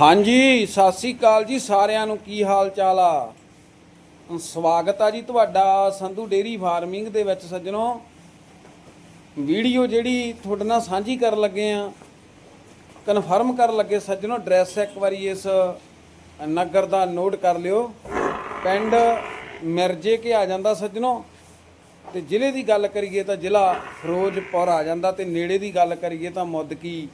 ਹਾਂਜੀ, ਸਤਿ ਸ੍ਰੀ ਅਕਾਲ ਜੀ ਸਾਰਿਆਂ ਨੂੰ। ਕੀ ਹਾਲ ਚਾਲ ਆ? ਸਵਾਗਤ ਆ ਜੀ ਤੁਹਾਡਾ ਸੰਧੂ ਡੇਰੀ ਫਾਰਮਿੰਗ ਦੇ ਵਿੱਚ ਸੱਜਣੋ। ਵੀਡੀਓ ਜਿਹੜੀ ਤੁਹਾਡੇ ਨਾਲ ਸਾਂਝੀ ਕਰਨ ਲੱਗੇ ਆ, ਕਨਫਰਮ ਕਰਨ ਲੱਗੇ ਸੱਜਣੋ, ਐਡਰੈਸ ਇੱਕ ਵਾਰੀ ਇਸ ਨਗਰ ਦਾ ਨੋਟ ਕਰ ਲਿਓ। ਪਿੰਡ ਮਿਰਜੇ ਕੇ ਆ ਜਾਂਦਾ ਸੱਜਣੋ। ਤੇ ਜ਼ਿਲ੍ਹੇ ਦੀ ਗੱਲ ਕਰੀਏ ਤਾਂ ਜ਼ਿਲ੍ਹਾ ਫਿਰੋਜ਼ਪੁਰ ਆ ਜਾਂਦਾ ਤੇ ਨੇੜੇ ਦੀ ਗੱਲ ਕਰੀਏ ਤਾਂ ਮੁੱਦਕੀ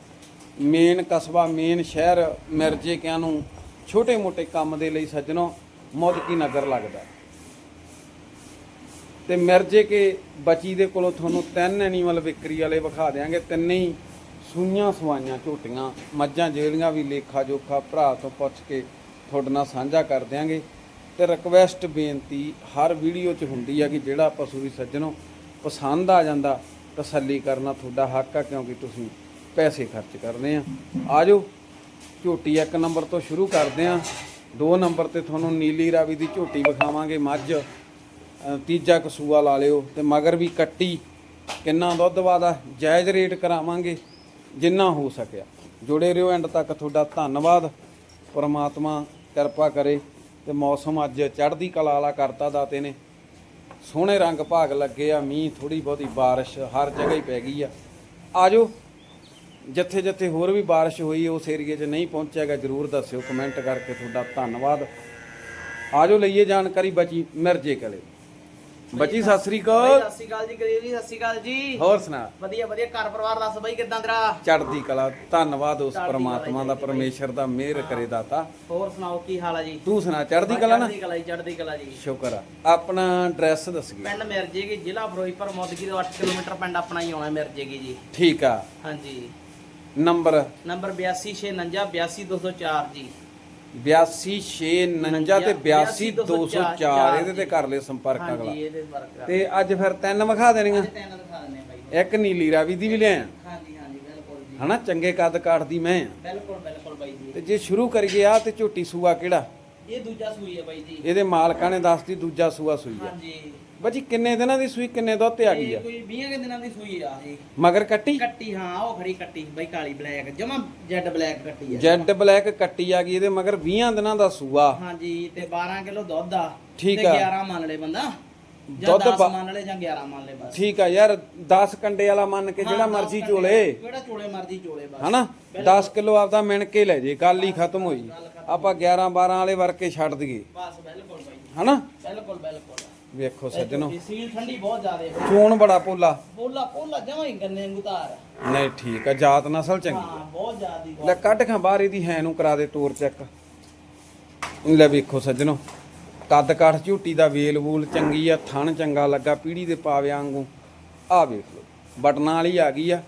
ਮੇਨ ਕਸਬਾ, ਮੇਨ ਸ਼ਹਿਰ ਮਿਰਜੇ ਕਿਆਂ ਨੂੰ ਛੋਟੇ-ਮੋਟੇ ਕੰਮ ਦੇ ਲਈ ਸੱਜਣੋ, ਮੁੱਦਕੀ ਨਗਰ ਲੱਗਦਾ ਤੇ ਮਿਰਜੇ ਕੇ ਬਚੀ ਦੇ ਕੋਲੋਂ ਤੁਹਾਨੂੰ ਤਿੰਨ ਐਨੀਮਲ ਵਿਕਰੀ ਵਾਲੇ ਵਿਖਾ ਦਿਆਂਗੇ। ਤਿੰਨੇ ਹੀ ਸੂਈਆਂ ਸਵਾਈਆਂ ਝੋਟੀਆਂ, ਮੱਝਾਂ ਜਿਹੜੀਆਂ ਵੀ ਲੇਖਾ ਜੋਖਾ ਭਰਾ ਤੋਂ ਪੁੱਛ ਕੇ ਤੁਹਾਡੇ ਨਾਲ ਸਾਂਝਾ ਕਰ ਦਿਆਂਗੇ। ਤੇ ਰਿਕਵੈਸਟ ਬੇਨਤੀ ਹਰ ਵੀਡੀਓ 'ਚ ਹੁੰਦੀ ਆ ਕਿ ਜਿਹੜਾ ਪਸ਼ੂ ਵੀ ਸੱਜਣੋ ਪਸੰਦ ਆ ਜਾਂਦਾ, ਤਸੱਲੀ ਕਰਨਾ ਤੁਹਾਡਾ ਹੱਕ ਆ, ਕਿਉਂਕਿ ਤੁਸੀਂ ਪੈਸੇ ਖਰਚ ਕਰਨੇ ਆ। ਆਜੋ, ਝੋਟੀ ਇੱਕ ਨੰਬਰ ਤੋਂ ਸ਼ੁਰੂ ਕਰਦੇ ਆ। ਦੋ ਨੰਬਰ ਤੇ ਤੁਹਾਨੂੰ ਨੀਲੀ ਰਾਵੀ ਦੀ ਝੋਟੀ ਵਿਖਾਵਾਂਗੇ ਮੱਝ। ਤੀਜਾ ਕਸੂਆ ਲਾ ਲਿਓ ਤੇ ਮਗਰ ਵੀ ਕੱਟੀ। ਕਿੰਨਾ ਦੁੱਧ ਵਾਦਾ, ਜਾਇਜ਼ ਰੇਟ ਕਰਾਵਾਂਗੇ, ਜਿੰਨਾ ਹੋ ਸਕਿਆ। ਜੁੜੇ ਰਹੋ ਐਂਡ ਤੱਕ ਤੁਹਾਡਾ ਧੰਨਵਾਦ। ਪਰਮਾਤਮਾ ਕਿਰਪਾ ਕਰੇ ਤੇ ਮੌਸਮ ਅੱਜ ਚੜ੍ਹਦੀ ਕਲਾ ਵਾਲਾ ਕਰਤਾ ਦਾਤੇ ਨੇ। ਸੋਹਣੇ ਰੰਗ ਭਾਗ ਲੱਗੇ ਆ, ਮੀਂਹ ਥੋੜੀ ਬਹੁਤੀ ਬਾਰਿਸ਼ ਹਰ ਜਗ੍ਹਾ ਹੀ ਪੈ ਗਈ ਆ। ਆਜੋ ਜਿੱਥੇ ਜਿੱਥੇ ਹੋਰ ਵੀ ਬਾਰਿਸ਼ ਹੋਈ ਉਸ ਏਰੀਏ 'ਚ ਨਹੀਂ ਪਹੁੰਚਿਆਗਾ ਜਰੂਰ ਦੱਸਿਓ ਕਮੈਂਟ ਕਰਕੇ ਤੁਹਾਡਾ ਧੰਨਵਾਦ। ਆਜੋ ਲਈਏ ਜਾਣਕਾਰੀ ਬਚੀ ਮਿਰਜੇ ਕਲੇ। ਬਚੀ ਸਤਿ ਸ੍ਰੀ ਅਕਾਲ। ਸਤਿ ਸ਼੍ਰੀ ਅਕਾਲ ਜੀ ਗਰੀਬ ਜੀ ਸਤਿ ਸ਼੍ਰੀ ਅਕਾਲ ਜੀ। ਹੋਰ ਸੁਣਾ। ਵਧੀਆ ਵਧੀਆ ਘਰ ਪਰਿਵਾਰ ਦੱਸ ਬਾਈ ਕਿਦਾਂ ਤੇਰਾ? ਚੜ੍ਹਦੀ ਕਲਾ ਧੰਨਵਾਦ ਉਸ ਪਰਮਾਤਮਾ ਦਾ। ਪਰਮੇਸ਼ਰ ਦਾ ਮਿਹਰ ਕਰੇ ਦਾਤਾ। ਹੋਰ ਸੁਣਾਓ ਕੀ ਹਾਲ ਆ ਜੀ? ਤੂੰ ਸੁਣਾ ਚੜ੍ਹਦੀ ਕਲਾ ਨਾ? ਚੜ੍ਹਦੀ ਕਲਾ ਜੀ ਚੜ੍ਹਦੀ ਕਲਾ ਜੀ। ਸ਼ੁਕਰ ਆ। ਆਪਣਾ ਐਡਰੈਸ ਦੱਸੀਏ। ਪਿੰਡ ਮਿਰਜੇਗੀ ਜ਼ਿਲ੍ਹਾ ਫਿਰੋਜ਼ਪੁਰ ਮੋਦਗੀ ਤੋਂ 8 ਕਿਲੋਮੀਟਰ ਪਿੰਡ ਆਪਣਾ ਹੀ ਆਉਣਾ ਮਿਰਜੇਗੀ ਜੀ। ਠੀਕ ਆ। ਹਾਂਜੀ। ਨੰਬਰ? ਨੰਬਰ 8269 82204 ਜੀ। 8269 ਤੇ 82204 ਇਹਦੇ ਤੇ ਕਰ ਲਿਓ ਸੰਪਰਕ ਅਗਲਾ। ਹਾਂਜੀ ਇਹਦੇ ਵਰਕ ਤੇ ਅੱਜ ਫਿਰ ਤਿੰਨ ਵਿਖਾ ਦੇਣੀਆਂ। ਤਿੰਨ ਦਿਖਾ ਦਿੰਦੇ ਆ ਬਾਈ ਇੱਕ ਨੀਲੀ ਰਾਵੀ ਦੀ ਵੀ ਲਿਆ ਹਾਂਜੀ ਹਾਂਜੀ ਬਿਲਕੁਲ ਜੀ। ਹਨਾ ਚੰਗੇ ਕੱਦ ਕਾਠ ਦੀ ਮੈਂ ਆ। ਬਿਲਕੁਲ ਬਿਲਕੁਲ ਬਾਈ ਜੀ। ਤੇ ਜੇ ਸ਼ੁਰੂ ਕਰੀਏ ਆ ਤੇ ਝੋਟੀ ਸੂਆ ਕਿਹੜਾ? ਇਹ ਦੂਜਾ ਸੂਈ ਹੈ ਬਾਈ ਜੀ। ਇਹਦੇ ਮਾਲਕਾਂ ਨੇ ਦੱਸਤੀ ਦੂਜਾ ਸੂਆ ਸੂਈ ਆ। ਹਾਂਜੀ। ਬਾਜੀ ਕਿੰਨੇ ਦਿਨਾਂ ਦੀ ਸੂਈ ਕਿੰਨੇ ਦੁੱਧ ਤੇ ਆ ਗਈ ਆ? ਕੋਈ 20 ਕੁ ਦਿਨਾਂ ਦੀ ਸੂਈ ਆ ਇਹ। ਮਗਰ ਕੱਟੀ? ਕੱਟੀ ਹਾਂ ਉਹ ਖੜੀ ਕੱਟੀ ਬਈ ਕਾਲੀ ਬਲੈਕ ਜਮਾ ਜੈਡ ਬਲੈਕ ਕੱਟੀ ਆ। ਜੈਡ ਬਲੈਕ ਕੱਟੀ ਆ ਗਈ ਇਹਦੇ ਮਗਰ 20 ਦਿਨਾਂ ਦਾ ਸੂਆ। ਹਾਂਜੀ ਤੇ 12 ਕਿਲੋ ਦੁੱਧ ਆ। ਠੀਕ ਤੇ ਆ। 11 ਮੰਨ ਲੈ ਬੰਦਾ। ਜਾਂ ਦੁੱਧ 10 ਬਾ- ਮੰਨ ਲੈ ਜਾਂ 11 ਮੰਨ ਲੈ ਬਸ। ਠੀਕ ਆ ਯਾਰ 10 ਕੰਡੇ ਵਾਲਾ ਮੰਨ ਕੇ ਜਿਹੜਾ ਮਰਜ਼ੀ ਚੋਲੇ ਕਿਹੜਾ ਚੋਲੇ ਮਰਜ਼ੀ ਚੋਲੇ ਬਸ। ਹਨਾ? 10 ਕਿਲੋ ਆਪਦਾ ਮਿਣ ਕੇ ਲੈ ਜੇ ਗੱਲ ਹੀ ਖਤਮ ਹੋਈ। ਆਪਾਂ 11 12 ਵਾਲੇ ਵਰਕੇ ਛੱਡ ਦਈਏ। ਬਸ ਬਿਲਕੁਲ ਬਾਈ ਹਨਾ? ਬਿਲਕੁਲ ਬਿਲਕੁਲ। ਵੇਖੋ ਸੱਜਣੋ। ਸੀਲ ਠੰਡੀ ਬਹੁਤ ਜ਼ਿਆਦੇ ਚੋਣ ਬੜਾ ਪੋਲਾ। ਪੋਲਾ ਪੋਲਾ ਜਮਾ ਹੀ ਗੰਨੇ ਗੁਤਾਰ ਨਹੀਂ ਠੀਕ ਆ ਜਾਤ ਨਸਲ ਚੰਗੀ। ਹਾਂ ਬਹੁਤ ਜ਼ਿਆਦੀ ਲੈ ਕੱਢ ਖਾਂ ਬਾਹਰ ਇਹਦੀ ਹੈ ਨੂੰ ਕਰਾ ਦੇ ਤੋਰ ਚੈੱਕ। ਲੈ ਵੇਖੋ ਸੱਜਣੋ ਕੱਦ ਕਾਠ ਝੂਟੀ ਦਾ ਵੇਲ ਵੂਲ ਚੰਗੀ ਆ ਥਣ ਚੰਗਾ ਲੱਗਾ ਪੀੜੀ ਦੇ ਪਾਵਿਆਂ ਵਾਂਗੂ। ਆ ਵੇਖ ਲਓ ਬਟਨਾਂ ਵਾਲੀ ਆ ਗਈ ਆ।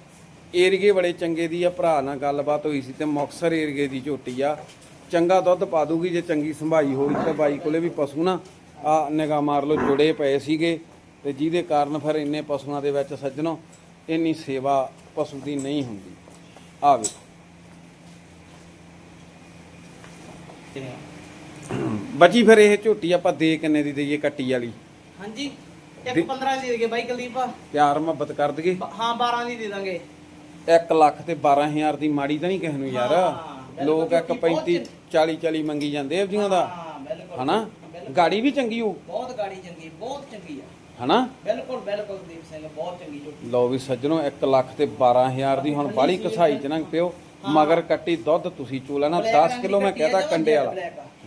ਏਰੀਏ ਬੜੇ ਚੰਗੇ ਦੀ ਆ ਭਰਾ ਨਾਲ ਗੱਲਬਾਤ ਹੋਈ ਸੀ ਤੇ ਮੁਕਸਰ ਏਰੀਏ ਦੀ ਝੋਟੀ ਆ। ਚੰਗਾ ਦੁੱਧ ਪਾ ਦੂਗੀ ਜੇ ਚੰਗੀ ਸੰਭਾਈ ਹੋਈ ਤੇ ਬਾਈ ਕੋਲੇ ਵੀ ਪਸ਼ੂ ਨਾ। ਆ ਨਿਗਾਹ ਮਾਰ ਲਓ ਜੁੜੇ ਪਏ ਸੀਗੇ ਤੇ ਜਿਹਦੇ ਕਾਰਨ ਫਿਰ ਇੰਨੇ ਪਸ਼ੂਆਂ ਦੇ ਵਿੱਚ ਸੱਜਣੋ ਇੰਨੀ ਸੇਵਾ ਪਸ਼ੂ ਦੀ ਨਹੀਂ ਹੁੰਦੀ। ਆ ਵੇਖੋ। ਬਚੀ ਫਿਰ ਇਹ ਝੋਟੀ ਆਪਾਂ ਦੇ ਕਿੰਨੇ ਦੀ ਦਈਏ ਕੱਟੀ ਵਾਲੀ? ਹਾਂਜੀ ਇੱਕ 15 ਦੀ ਦੇ ਕੇ ਬਾਈ ਕੁਲਦੀਪ। ਪਿਆਰ ਮੁਹੱਬਤ ਕਰ ਦਈਏ? ਹਾਂ 12 ਦੀ ਦੇ ਦਾਂਗੇ। 1 ਲੱਖ ਤੇ 12000 ਦੀ ਮਾੜੀ ਤਾਂ ਨਹੀਂ ਕਿਸੇ ਨੂੰ ਯਾਰ। ਲੋਕ ਇੱਕ ਝੋਟੀ ਬਹੁਤ 35 40 40 ਮੰਗੀ ਜਾਂਦੇ ਆ ਜੀਆਂ ਦਾ। ਹਾਂ ਬਿਲਕੁਲ। ਹਨਾ? ਬਿਲਕੁਲ। ਗਾੜੀ ਵੀ ਚੰਗੀ ਹੋ ਬਹੁਤ ਗਾੜੀ ਚੰਗੀ ਬਹੁਤ ਚੰਗੀ ਆ। ਹਨਾ? ਬਿਲਕੁਲ ਬਿਲਕੁਲ ਦੀਪ ਸਿੰਘ ਬਹੁਤ ਚੰਗੀ ਝੋਟੀ ਲਓ ਵੀ ਸੱਜਣੋ 1 ਲੱਖ ਤੇ 12000 ਦੀ ਹੁਣ ਬਾਲੀ ਕਸਾਈ ਚ ਨਾ ਪਿਓ। ਮਗਰ ਕੱਟੀ ਦੁੱਧ ਤੁਸੀਂ ਚੋਲਾ ਨਾ Black 10 ਰੰਗ ਕਿਲੋ ਮੈਂ ਜਾਂ ਕੰਡੇ ਵਾਲਾ?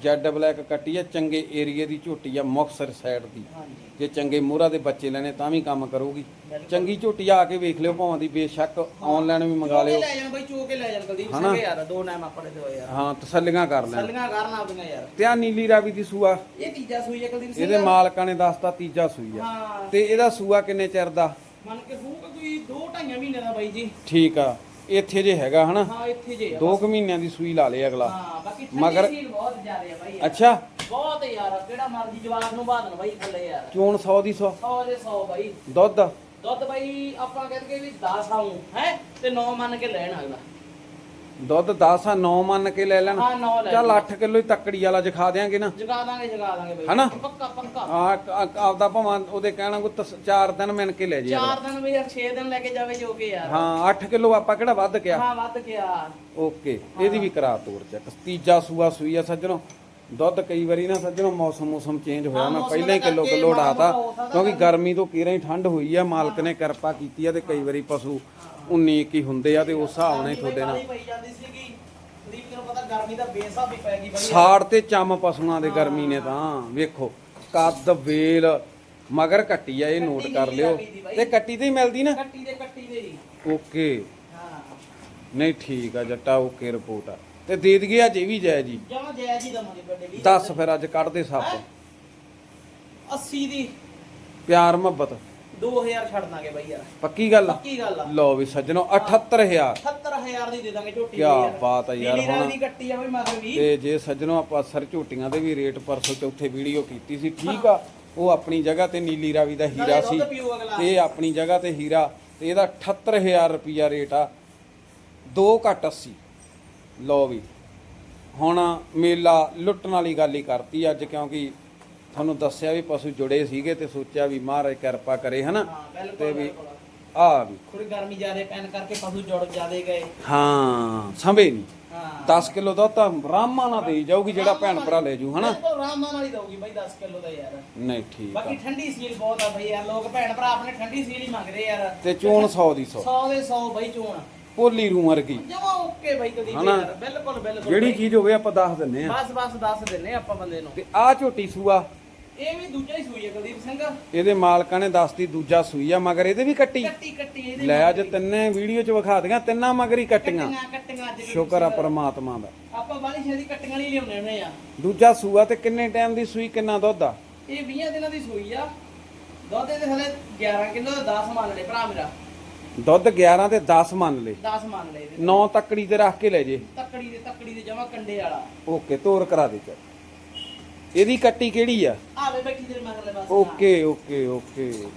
ਜੈਡ ਬਲੈਕ ਕੱਟੀ ਆ ਚੰਗੇ ਏਰੀਏ ਦੀ ਝੋਟੀ ਆ ਮੁਕਸਰ ਸਾਈਡ ਦੀ। ਜੇ ਚੰਗੇ ਮੋਹਰਾ ਦੇ ਬੱਚੇ ਲੈਣੇ ਤਾਂ ਵੀ ਕੰਮ ਕਰੂਗੀ। ਚੰਗੀ ਝੋਟੀ ਆ ਕੇ ਵੇਖ ਲਿਓ ਭਾਵਾਂ ਦੀ ਬੇਸ਼ੱਕ ਆਨਲਾਈਨ ਵੀ ਮੰਗਾ ਲਿਓ। ਲੈ ਜਾਣ ਬਾਈ ਚੋ ਕੇ ਲੈ ਜਾਣ ਕੁਲਦੀਪ ਹਨਾ? ਸਿੰਘ ਯਾਰ ਦੋ ਨਾਮ ਆਪਣੇ ਤੇ ਹੋਏ ਯਾਰ। ਹਾਂ ਤਸੱਲੀਆਂ ਕਰ ਲੈਣ। ਸੱਲੀਆਂ ਕਰਨ ਆਪਦੀਆਂ ਯਾਰ। ਤੇ ਆ ਨੀਲੀ ਰਾਵੀ ਦੀ ਸੂਆ। ਇਹ ਤੀਜਾ ਸੂਈ ਹੈ ਕੁਲਦੀਪ ਸਿੰਘ। ਇਹਦੇ ਮਾਲਕਾਂ ਨੇ ਦੱਸਤਾ ਤੀਜਾ ਸੂਈ ਆ। ਤੇ ਇਹਦਾ ਸੂਆ ਕਿੰਨੇ ਚਿਰ ਦਾ? ਮੰਨ ਕੇ ਹੋਊਗਾ ਕੋਈ 2 2.5 ਮਹੀਨੇ ਦਾ ਬਾਈ ਜੀ। ਠੀਕ ਆ। ਇੱਥੇ ਜੇ ਹੈਗਾ ਹਨਾ। ਹਾਂ ਇੱਥੇ ਜੇ ਆ। ਕੁ ਮਹੀਨਿਆਂ ਦੀ ਸੂਈ ਲਾ ਲੇ ਅਗਲਾ। ਹਾਂ ਬਾਕੀ ਮਗਰ- ਠੰਡੀ ਸੀਲ ਬਹੁਤ ਜ਼ਿਆਦੇ ਆ ਬਾਈ ਯਾਰ। ਅੱਛਾ। ਬਹੁਤ ਯਾਰ ਕਿਹੜਾ ਮਰਜ਼ੀ ਜਵਾਬ ਨੂੰ ਬਾਦਲ ਬਾਈ ਥੱਲੇ ਯਾਰ। ਚੋਣ 100 ਦੀ 100 100 ਦੇ 100 ਬਾਈ। ਦੁੱਧ? ਦੁੱਧ ਬਾਈ ਆਪਾਂ ਕਹਿੰਦੇ ਵੀ 10 ਆਉਂ ਹੈ? ਤੇ 9 ਮੰਨ ਕੇ ਲੈਣ ਅਗਲਾ। ਦੁੱਧ 10 ਆ 9 ਮੰਨ ਕੇ ਲੈ ਲੈਣ। ਹਾਂ 9 ਲੈ ਚੱਲ 8 ਕਿਲੋ ਹੀ ਤੱਕੜੀ ਵਾਲਾ ਜਖਾ ਦਿਆਂਗੇ ਨਾ। ਜਗਾ ਦਾਂਗੇ ਜਗਾ ਦਾਂਗੇ ਬਈ। ਹਨਾ? ਪੱਕਾ ਪੱਕਾ। ਆ ਆਪਦਾ ਭਾਵੇਂ ਉਹਦੇ ਕਹਿਣਾ ਕੋ 4 ਦਿਨ ਮਿਣ ਕੇ ਲੈ ਜੇ ਚਾਰ ਦਿਨ ਵੀ ਯਾਰ 6 ਦਿਨ ਲੈ ਕੇ ਜਾਵੇ ਜੋ ਕਿ ਯਾਰ। ਹਾਂ 8 ਕਿਲੋ ਆਪਾਂ ਕਿਹੜਾ ਵੱਧ ਗਿਆ ਹਾਂ ਵੱਧ ਗਿਆ ਓਕੇ ਇਹਦੀ ਵੀ ਕਰਾ ਤੋੜ ਚੱਕ। ਤੀਜਾ ਸੂਆ ਸੂਈ ਆ ਸੱਜਣੋ। ਦੁੱਧ ਕਈ ਵਾਰੀ ਨਾ ਸੱਜਣੋ ਮੌਸਮ ਮੌਸਮ ਚੇਂਜ ਹੋਇਆ ਮੌਸਮ ਪਹਿਲਾਂ ਹੀ ਕਿਲੋ ਕਿਲੋ ਸਕਦਾ ਕਿਉਂਕਿ ਨਾ। ਗਰਮੀ ਤੋਂ ਕੀਰਾਂ ਹੀ ਠੰਡ ਹੋਈ ਆ ਮਾਲਕ ਨੇ ਕਿਰਪਾ ਕੀਤੀ ਆ ਤੇ ਕਈ ਵਾਰੀ ਪਸ਼ੂ 19 ਕੀ ਹੁੰਦੇ ਆ ਤੇ ਉਸ ਹਿਸਾਬ ਨਾਲ ਹੀ ਤੁਹਾਡੇ ਨਾਲ। ਪਈ ਜਾਂਦੀ ਸੀਗੀ। ਸੰਦੀਪ ਤੈਨੂੰ ਪਤਾ ਗਰਮੀ ਦਾ ਬੇਸਾਬ ਵੀ ਪੈ ਗਈ ਵਧੀਆ ਸਾੜ ਤੇ ਚੰਮ ਪਸ਼ੂਆਂ ਦੇ ਗਰਮੀ ਨੇ ਤਾਂ ਵੇਖੋ ਕੱਦ ਵੇਲ ਮਗਰ ਕੱਟੀ ਆ ਇਹ ਨੋਟ ਕਰ ਲਿਓ। ਤੇ ਕੱਟੀ ਤੇ ਹੀ ਮਿਲਦੀ ਨਾ? ਕੱਟੀ ਦੇ ਕੱਟੀ ਦੇ ਹੀ ਓਕੇ। ਹਾਂ। ਨਹੀਂ ਠੀਕ ਆ ਜੱਟਾ ਓਕੇ ਰਿਪੋਰਟ ਆ। ਤੇ ਦੇ ਦਈਏ ਅੱਜ ਇਹ ਵੀ ਜਾਇ ਜੀ। ਜਮਾ ਜੈ ਜੀ ਦਵਾਂਗੇ ਵੱਡੇ ਵੀ ਦੱਸ ਫਿਰ ਅੱਜ ਕੱਢਦੇ ਸੱਪ। 80 ਦੀ। ਪਿਆਰ ਮੁਹੱਬਤ। 2000 ਛੱਡ ਦਾਂਗੇ ਬਾਈ ਯਾਰ। ਪੱਕੀ ਗੱਲ ਆ? ਪੱਕੀ ਗੱਲ ਆ। ਲਓ ਵੀ ਸੱਜਣੋ 78000 78000 ਦੀ ਦੇ ਦਾਂਗੇ ਝੋਟੀ ਕਿਆ ਬਾਤ ਆ ਯਾਰ, ਹੁਣ- ਦੀ ਕੱਟੀ ਆ ਬਈ ਮਗਰ ਵੀ। ਤੇ ਜੇ ਸੱਜਣੋ ਆਪਾਂ ਸਰ ਝੋਟੀਆਂ ਦੇ ਵੀ ਰੇਟ ਪਰਸੋਂ ਚੌਥੇ ਵੀਡੀਓ ਕੀਤੀ ਸੀ ਠੀਕ ਆ ਉਹ ਆਪਣੀ ਜਗ੍ਹਾ ਤੇ ਨੀਲੀ ਰਾਵੀ ਦਾ ਹੀਰਾ ਸੀ। ਤੇ ਇਹ ਆਪਣੀ ਜਗ੍ਹਾ ਤੇ ਹੀਰਾ ਤੇ ਇਹਦਾ 78000 ਰੁਪਿਆ ਰੇਟ ਆ। 2 ਘੱਟ 80 ਲਓ ਵੀ ਹੁਣ ਮੇਲਾ ਲੁੱਟਣ ਵਾਲੀ ਗੱਲ ਹੀ ਕਰਤੀ ਅੱਜ ਕਿਉਂਕਿ ਤੁਹਾਨੂੰ ਦੱਸਿਆ ਵੀ ਪਸ਼ੂ ਜੁੜੇ ਸੀਗੇ ਤੇ ਸੋਚਿਆ ਵੀ ਮਹਾਰਾਜ ਕਿਰਪਾ ਕਰੇ ਹਨਾ? ਤੇ ਵੀ। ਆ ਵੀ। ਥੋੜੀ ਗਰਮੀ ਜ਼ਿਆਦੇ ਪੈਣ ਕਰਕੇ ਪਸ਼ੂ ਜੁੜ ਜ਼ਿਆਦੇ ਗਏ। ਹਾਂ ਸੰਭੇ ਨਹੀਂ ਹਾਂ। 10 ਕਿਲੋ ਦਾ ਤਾਂ ਰਾਮਾ ਨਾ ਦੇਈ ਜਾਊਗੀ ਜਿਹੜਾ ਭੈਣ ਭਰਾ ਲੈ ਜੂ ਹਨਾ? ਆਰਾਮ ਨਾਲ ਹੀ ਦਊਗੀ ਬਾਈ 10 ਕਿਲੋ ਦਾ ਯਾਰ। ਨਹੀਂ ਠੀਕ ਬਾਕੀ ਠੰਡੀ ਸੀਲ ਬਹੁਤ ਆ ਬਈ ਯਾਰ ਲੋਕ ਭੈਣ ਭਰਾ ਆਪਣੇ ਠੰਡੀ ਸੀਲ ਹੀ ਮੰਗਦੇ ਯਾਰ। ਤੇ ਚੋਣ 100 ਦੀ 100 100 ਦੇ 100 ਬਈ ਚੋਣ। ਪੋਲੀ ਰੂ ਵਰਗੀ। ਜਮਾ ਓਕੇ ਬਾਈ ਕਦੀ ਬਿਲਕੁਲ ਬਿਲਕੁਲ ਜਿਹੜੀ। ਚੀਜ਼ ਹੋਵੇ ਆਪਾਂ ਦੱਸ ਦਿੰਨੇ ਆ। ਬਸ ਬਸ ਦੱਸ ਦਿੰਨੇ ਆਪਾਂ ਬੰਦੇ ਨੂੰ। ਤੇ ਆ ਝੋਟੀ ਸੂਆ ਇਹ ਵੀ ਦੂਜਾ ਹੀ ਸੂਈ ਹੈ ਕੁਲਦੀਪ ਸਿੰਘ। ਇਹਦੇ ਮਾਲਕਾਂ ਨੇ ਦੱਸਤੀ ਦੂਜਾ ਸੂਈ ਆ ਮਗਰ ਇਹਦੇ ਵੀ ਕੱਟੀ। ਕੱਟੀ ਕੱਟੀ ਇਹਦੇ ਲੈ ਅੱਜ ਤਿੰਨੇ ਵੀਡੀਓ ਚ ਵਿਖਾ ਦਿਆਂ ਤਿੰਨਾਂ ਮਗਰ ਹੀ ਕੱਟੀਆਂ। ਕੱਟੀਆਂ ਕੱਟੀਆਂ ਅੱਜ ਸ਼ੁਕਰ ਆ ਪ੍ਰਮਾਤਮਾ ਦਾ। ਆਪਾਂ ਬਾਲੀ ਛੇਦੀ ਕੱਟੀਆਂ ਨਹੀਂ ਲਿਆਉਣੇ ਹੁੰਦੇ ਆ। ਦੂਜਾ ਸੂਆ ਤੇ ਕਿੰਨੇ ਟਾਈਮ ਦੀ ਸੂਈ ਕਿੰਨਾ ਦੁੱਧ ਆ? ਇਹ 20 ਦਿਨਾਂ ਦੀ ਸੂਈ ਆ। ਦੁੱਧ ਇਹਦੇ ਹਲੇ 11 ਕਿਲੋ ਦਾ 10 ਮੰਨ ਲੈ ਭਰਾ ਮੇਰਾ। ਦੁੱਧ 11 ਤੇ 10 ਮੰਨ ਲੈ 10 ਮੰਨ ਲੈ ਇਹਦੇ। 9 ਤੱਕੜੀ ਤੇ ਰੱਖ ਕੇ ਲੈ ਜੇ। ਤੱਕੜੀ ਦੇ ਤੱਕੜੀ ਦੇ ਜਮਾ ਕੰਡੇ ਵਾਲਾ। ਓਕੇ ਤੋਰ ਕਰਾ ਦੇ ਚੱਲ। ਇਹਦੀ ਕੱਟੀ ਕਿਹੜੀ ਆ? ਆਵੇ ਬੈਠੀ ਤੇਰੇ ਮਗਰਲੇ ਪਾਸੇ। Okay okay okay.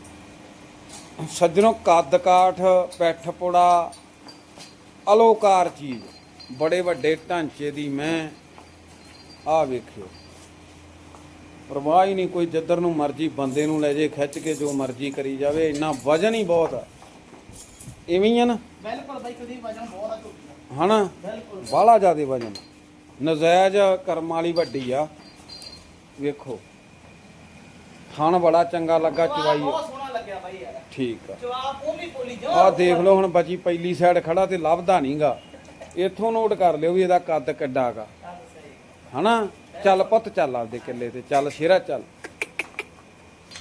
ਸੱਜਣੋ ਕੱਦ ਕਾਠ ਪੈਠ ਪੁੜਾ ਅਲੋਕਾਰ ਚੀਜ਼। ਬੜੇ ਵੱਡੇ ਢਾਂਚੇ ਦੀ ਮੈਂ ਆ ਵੇਖਿਓ। ਪਰਵਾਹ ਹੀ ਨਹੀਂ ਕੋਈ ਜਿੱਧਰ ਨੂੰ ਮਰਜ਼ੀ ਬੰਦੇ ਨੂੰ ਲੈ ਜੇ ਖਿੱਚ ਕੇ ਜੋ ਮਰਜ਼ੀ ਕਰੀ ਜਾਵੇ ਇੰਨਾ ਵਜਨ ਹੀ ਬਹੁਤ ਆ। ਇਵੇਂ ਹੀ ਆ ਨਾ? ਬਿਲਕੁਲ ਬਾਈ ਕਦੀ ਵਜਨ ਬਹੁਤ ਆ ਝੋਟੀ ਦਾ। ਹਨਾ? ਬਿਲਕੁਲ। ਬਾਹਲਾ ਜ਼ਿਆਦੇ ਵਜਨ। ਨਜਾਇਜ਼ ਕਰਮ ਵਾਲੀ ਵੱਡੀ ਆ। ਵੇਖੋ। ਥਣ ਬੜਾ ਚੰਗਾ ਲੱਗਾ ਚਵਾਈ। ਬਹੁਤ ਸੋਹਣਾ ਲੱਗਿਆ ਬਾਈ ਯਾਰ। ਠੀਕ ਆ। ਜਵਾਬ ਪੋਲੀ ਪੋਲੀ ਜੋ ਆਹ ਦੇਖ ਲਓ ਹੁਣ ਬੱਜੀ ਪਹਿਲੀ ਸਾਈਡ ਖੜਾ ਤੇ ਲੱਭਦਾ ਨਹੀਂਗਾ। ਇੱਥੋਂ ਨੋਟ ਕਰ ਲਿਓ ਵੀ ਇਹਦਾ ਕੱਦ ਕਿੱਡਾਗਾ ਹਨਾ? ਚੱਲ ਪੁੱਤ ਚੱਲ ਆਪਦੇ ਕਿੱਲੇ ਤੇ ਚੱਲ ਸ਼ੇਰਾ ਚੱਲ।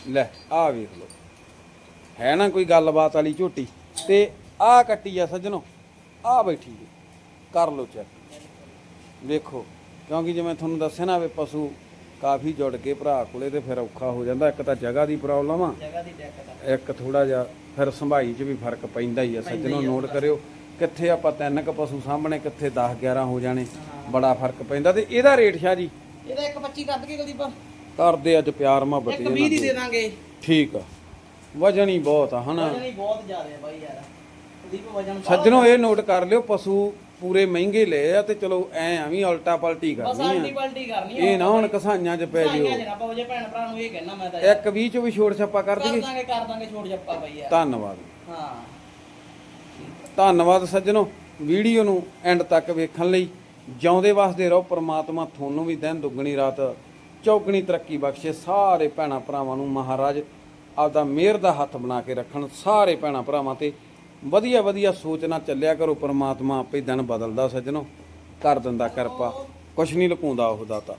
ਲੈ ਆਹ ਵੇਖ ਲਓ। ਹੈ ਨਾ ਕੋਈ ਗੱਲਬਾਤ ਵਾਲੀ ਝੋਟੀ? ਤੇ ਆਹ ਕੱਟੀ ਆ ਸੱਜਣੋ। ਆਹ ਬੈਠੀ ਕਰ ਲਓ ਚੈੱਕ ਵੇਖੋ ਕਿਉਂਕਿ ਜਿਵੇਂ ਤੁਹਾਨੂੰ ਦੱਸਿਆ ਨਾ ਵੀ ਪਸ਼ੂ ਕਾਫੀ ਜੁੜ ਕੇ ਭਰਾ ਕੋਲੇ ਤੇ ਫਿਰ ਔਖਾ ਹੋ ਜਾਂਦਾ ਇੱਕ ਤਾਂ ਜਗ੍ਹਾ ਦੀ ਪ੍ਰੋਬਲਮ ਆ ਜਗ੍ਹਾ ਦੀ ਦਿੱਕਤ ਇੱਕ ਥੋੜਾ ਜਿਹਾ ਫਿਰ ਸੰਭਾਈ 'ਚ ਵੀ ਫ਼ਰਕ ਪੈਂਦਾ ਹੀ ਆ ਸੱਜਣੋ ਨੋਟ ਕਰਿਓ ਕਿੱਥੇ ਆਪਾਂ ਤਿੰਨ ਕ ਪਸ਼ੂ ਸਾਹਮਣੇ ਕਿੱਥੇ 10 11 ਹੋ ਜਾਣੇ ਬੜਾ ਫ਼ਰਕ ਪੈਂਦਾ ਤੇ ਇਹਦਾ ਰੇਟ ਸ਼ਾ ਜੀ? ਇਹਦਾ ਇੱਕ 25 ਕਰ ਦਈਏ ਕੁਲਦੀਪ। ਕਰਦੇ ਅੱਜ ਪਿਆਰ ਮੁਹੱਬਤ ਇਹਨਾਂ 20 ਦੀ ਦਾਂਗੇ। ਠੀਕ ਆ। ਵਜਨ ਹੀ ਬਹੁਤ ਆ ਹਨਾ? ਵਜਨ ਹੀ ਬਹੁਤ ਜ਼ਿਆਦਾ ਬਾਈ ਯਾਰ। ਵਜਨ ਸੱਜਣੋ ਇਹ ਨੋਟ ਕਰ ਲਿਓ ਪਸ਼ੂ ਪੂਰੇ ਮਹਿੰਗੇ ਲਏ ਆ ਤੇ ਚਲੋ ਐ ਆ ਵੀ ਉਲਟਾ ਪਲਟੀ ਬਸ ਕਰਨੀ ਆ। ਪਲਟੀ ਕਰਨੀ ਇਹ ਨਾ ਹੁਣ ਕਸਾਈਆਂ 'ਚ ਪੈ ਜਿਓ। ਆਪਾਂ ਵਜੇ ਭੈਣ ਭਰਾ ਨੂੰ ਇਹ ਕਹਿਣਾ ਮੈਂ ਤਾਂ ਇੱਕ 20 ਚ ਵੀ ਛੋੜ ਛੱਪਾ ਕਰ ਕਰ ਦਈਏ। ਦਾਂਗੇ ਕਰ ਦਾਂਗੇ ਛੋੜ ਜੱਪਾ ਬਾਈ ਯਾਰ। ਧੰਨਵਾਦ। ਹਾਂ। ਧੰਨਵਾਦ ਸੱਜਣੋ ਵੀਡੀਓ ਨੂੰ ਐਂਡ ਤੱਕ ਵੇਖਣ ਲਈ। ਜਿਉਂਦੇ ਵਸਦੇ ਰਹੋ ਪ੍ਰਮਾਤਮਾ ਤੁਹਾਨੂੰ ਵੀ ਦਿਨ ਦੁੱਗਣੀ ਰਾਤ ਚੌਗਣੀ ਤਰੱਕੀ ਬਖਸ਼ੇ। ਸਾਰੇ ਭੈਣਾਂ ਭਰਾਵਾਂ ਨੂੰ ਮਹਾਰਾਜ ਆਪਦਾ ਮਿਹਰ ਦਾ ਹੱਥ ਬਣਾ ਕੇ ਰੱਖਣ। ਸਾਰੇ ਭੈਣਾਂ ਭਰਾਵਾਂ ਤੇ ਵਧੀਆ ਵਧੀਆ ਸੋਚ ਨਾਲ ਚੱਲਿਆ ਕਰੋ, ਪਰਮਾਤਮਾ ਆਪੇ ਦਿਨ ਬਦਲਦਾ ਸੱਜਣੋ। ਕਰ ਦਿੰਦਾ ਕਿਰਪਾ, ਕੁਛ ਨਹੀਂ ਲੁਕਾਉਂਦਾ ਉਹ ਦਾਤਾ।